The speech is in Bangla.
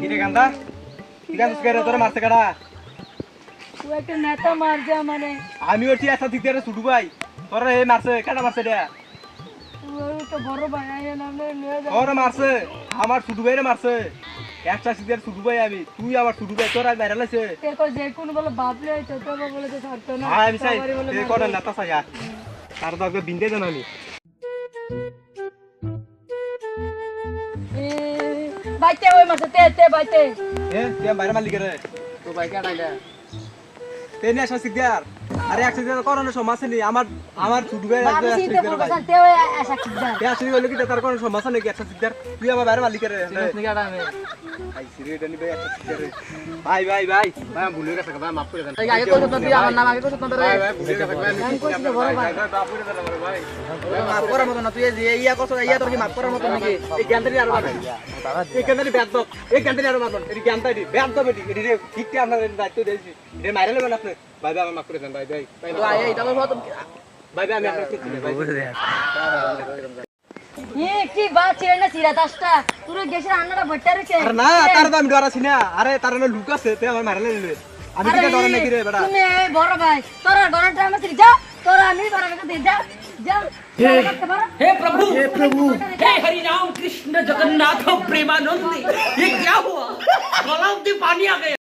কিরে কান্দা? কি করে? তোর মারছে কাটা ও একটা নেতা মারছে মানে। আমি ওটি একটা দিক দিয়ে ছুটু ভাই। তোর এ মারছে কাটা মারছে রে তো বড় ভাই আইয়া নামলে নিয়ে যা। তোর মারছে আমার ছুটু ভাইরে মারছে। একটা সিদের ছুটু ভাই আমি তুই আমার ছুটু ভাই তোর বাইরে লাইছে। দেখো যে কোন বলে বাপলে তো তো বলে তো ছাড়তো না। আমি চাই মারবে। করে নেতা চাই আর তার তো বিন্দে দেন বাইতে ওই মাসে তে তে বাইতে। এ তুই বাইরে মারলি কে রে তো ভাই কাটাইলা তে নিয়ে আসা সিদ্ধার। আরে সিদ্ধার করানোর সমস্যা নেই আমার আমার ছুটু ভাই আমি চিনতে বলব তে ওই আশা কিদা তে আসলি বলে কি তার কোনো সমস্যা নেই একটা সিদ্ধার তুই আমার বাইরে মারলি কে রে চিনিস নি ভাই ভাই ভাই ভাই ভাই। ভুলে গেছে ভাই মাফ করে দেন। আগে কইছ তো তুই আমার নাম আগে কইছ তো ভাই ভাই ভুলে গেছে ভাই আমি কইছি তো বড় ভাই। মাফ করে দেন ভাই। মাফ করার মতো না তুই যে ইয়া কইছ ইয়া তোর কি মাফ করার মতো নাকি? এই জ্ঞানদারি আর মারবেন এই জ্ঞানদারি ব্যাদ দাও এই জ্ঞানদারি আর মারবেন এই জ্ঞানদারি ব্যাদ দাও বেটি এটি। ঠিকঠাক আপনার দায়িত্ব দিয়েছি। এটা মাইরে নেবেন আপনি। ভাই ভাই আমার মাফ করে দেন ভাই ভাই ভাই তো আয় এটা বলবো তো ভাই ভাই আমি আপনার কিছু ভাই এ কি বা ছেড়ে না সিরা তাসটা পুরো গেছে রান্নাটা ভট্টা রয়েছে আরে না তার তো আমি ডর আছি না আরে তার না লুক আছে তে আমার মারলে নিলে আমি কি ডর নাকি রে বেটা তুমি এই বড় ভাই তোরা ডরার টাইম আছে যা তোরা আমি বড় ভাইকে দে যা যা করতে পারো हे प्रभु हे प्रभु हे हरि राम कृष्ण जगन्नाथ प्रेमानंद ये क्या हुआ गलाव में पानी आ गया